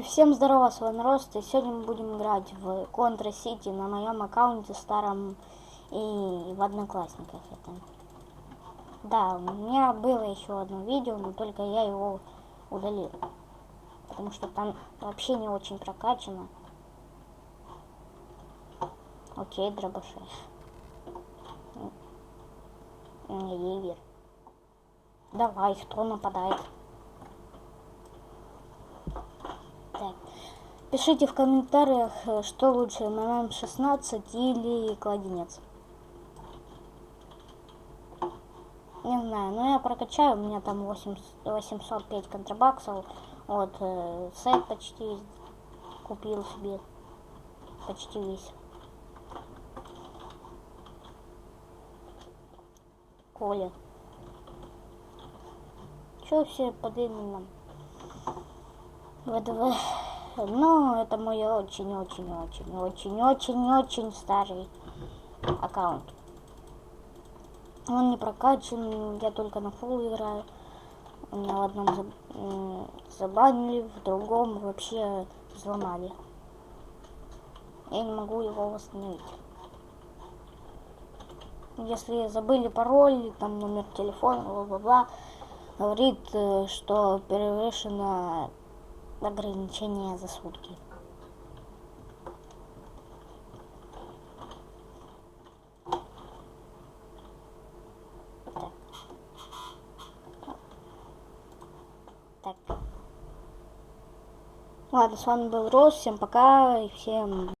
Всем здорово, с вами Рост, и сегодня мы будем играть в Contra City на моем аккаунте старом и в Одноклассниках это. Да, у меня было еще одно видео, но только я его удалил. Потому что там вообще не очень прокачано. Окей, дробаши. Егер. Давай, кто нападает? Так. Пишите в комментариях, э, что лучше, ММ-16 или кладенец. Не знаю, но я прокачаю, у меня там 8, 805 контрабаксов. Вот, э, сайт почти купил себе. Почти весь. Коля. Чё все под именем? ВДВ. Ну, это мой очень-очень-очень-очень-очень старый аккаунт. Он не прокачан, я только на фул играю. У меня в одном заб... забанили, в другом вообще взломали. Я не могу его восстановить. Если забыли пароль, там номер телефона, бла-бла-бла, говорит, э, что превышено ограничение за сутки. Так. Так. Ладно, с вами был Рос, всем пока и всем